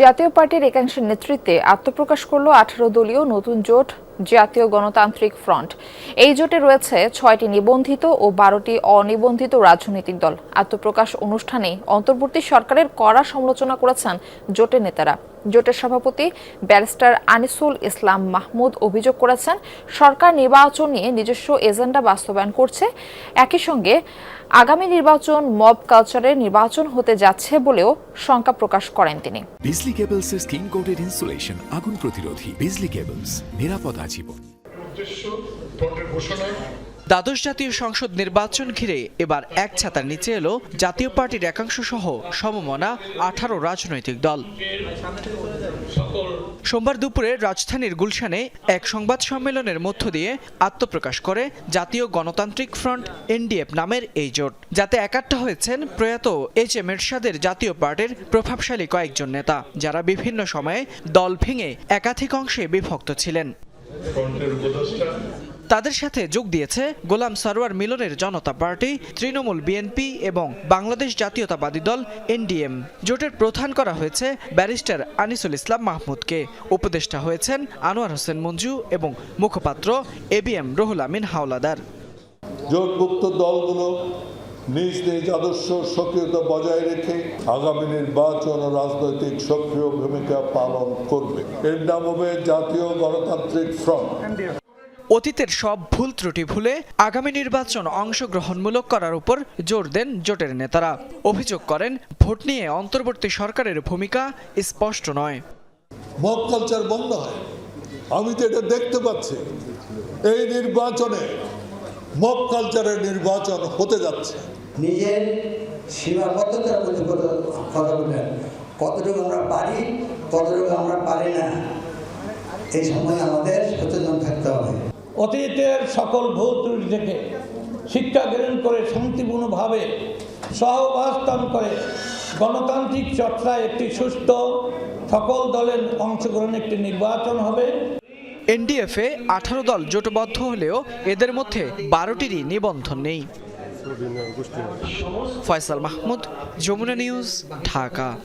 জাতীয় পার্টির একাংশের নেতৃত্বে আত্মপ্রকাশ করল আঠারো দলীয় নতুন জোট, জাতীয় গণতান্ত্রিক ফ্রন্ট। এই জোটে রয়েছে ছয়টি নিবন্ধিত ও বারোটি অনিবন্ধিত রাজনৈতিক দল। আত্মপ্রকাশ অনুষ্ঠানে অন্তর্বর্তী সরকারের কড়া সমালোচনা করেছেন জোটের নেতারা। জোটের সভাপতি ব্যারিস্টার আনিসুল ইসলাম মাহমুদ অভিযোগ করেছেন সরকার নির্বাচন নিয়ে নিজস্ব এজেন্ডা বাস্তবায়ন করছে। একই সঙ্গে আগামী নির্বাচন মব কালচারের নির্বাচন হতে যাচ্ছে বলেও শঙ্কা প্রকাশ করেন তিনি। বিজলি কেবলসের স্কিন কোটেড ইনসুলেশন আগুন প্রতিরোধী। বিজলি কেবলস নিরাপদ আজীবন। উদ্দেশ্য ভোটের ঘোষণা দ্বাদশ জাতীয় সংসদ নির্বাচন ঘিরে এবার এক ছাতার নিচে এলো জাতীয় পার্টির একাংশ সহ সমমনা আঠারো রাজনৈতিক দল। সোমবার দুপুরে রাজধানীর গুলশানে এক সংবাদ সম্মেলনের মধ্য দিয়ে আত্মপ্রকাশ করে জাতীয় গণতান্ত্রিক ফ্রন্ট এনডিএফ নামের এই জোট। যাতে একাট্টা হয়েছেন প্রয়াত এইচ এম এরশাদের জাতীয় পার্টির প্রভাবশালী কয়েকজন নেতা, যারা বিভিন্ন সময়ে দল ভেঙে একাধিক অংশে বিভক্ত ছিলেন। তাদের সাথে যোগ দিয়েছে গোলাম সারোয়ার মিলনের জনতা পার্টি, তৃণমূল বিএনপি এবং বাংলাদেশ জাতীয়তাবাদী দল এনডিএম জোটের প্রধান করা হয়েছে ব্যারিস্টার আনিসুল ইসলাম মাহমুদকে। উপদেষ্টা হয়েছেন আনোয়ার হোসেন মঞ্জু এবং মুখপাত্র এবিএম রহুল আমিন হাওলাদার। জোটভুক্ত দলগুলো নিজ নিজ আদর্শ সক্রিয়তা বজায় রেখে আগামী নির্বাচন ও রাজনৈতিক সক্রিয় ভূমিকা পালন করবে। এর নাম হবে জাতীয় গণতান্ত্রিক ফ্রন্ট। অতীতের সব ভুল ত্রুটি ভুলে আগামী নির্বাচন অংশগ্রহণমূলক করার উপর জোর দেন জোটের নেতারা। অভিযোগ করেন ভোট নিয়ে অন্তর্বর্তী সরকারের ভূমিকা স্পষ্ট নয়। মব কালচার বন্ধ হয়। আমি তো এটা দেখতে পাচ্ছি। এই নির্বাচনে মব কালচারের নির্বাচন হতে যাচ্ছে। নিজের সীমাবদ্ধতার কথা- কথা বললেন কতটুকু আমরা পারি কতটুকু আমরা পারি না এই সময় আমাদের সচেতন থাকতে হবে। অতীতের সকল ভুল ত্রুটি থেকে শিক্ষা গ্রহণ করে শান্তিপূর্ণভাবে সহবাস্থান করে গণতান্ত্রিক চর্চায় একটি সুস্থ সকল দলের অংশগ্রহণ একটি নির্বাচন হবে। এনডিএফে আঠারো দল জোটবদ্ধ হলেও এদের মধ্যে বারোটিরই নিবন্ধন নেই। ফয়সাল মাহমুদ, যমুনা নিউজ, ঢাকা।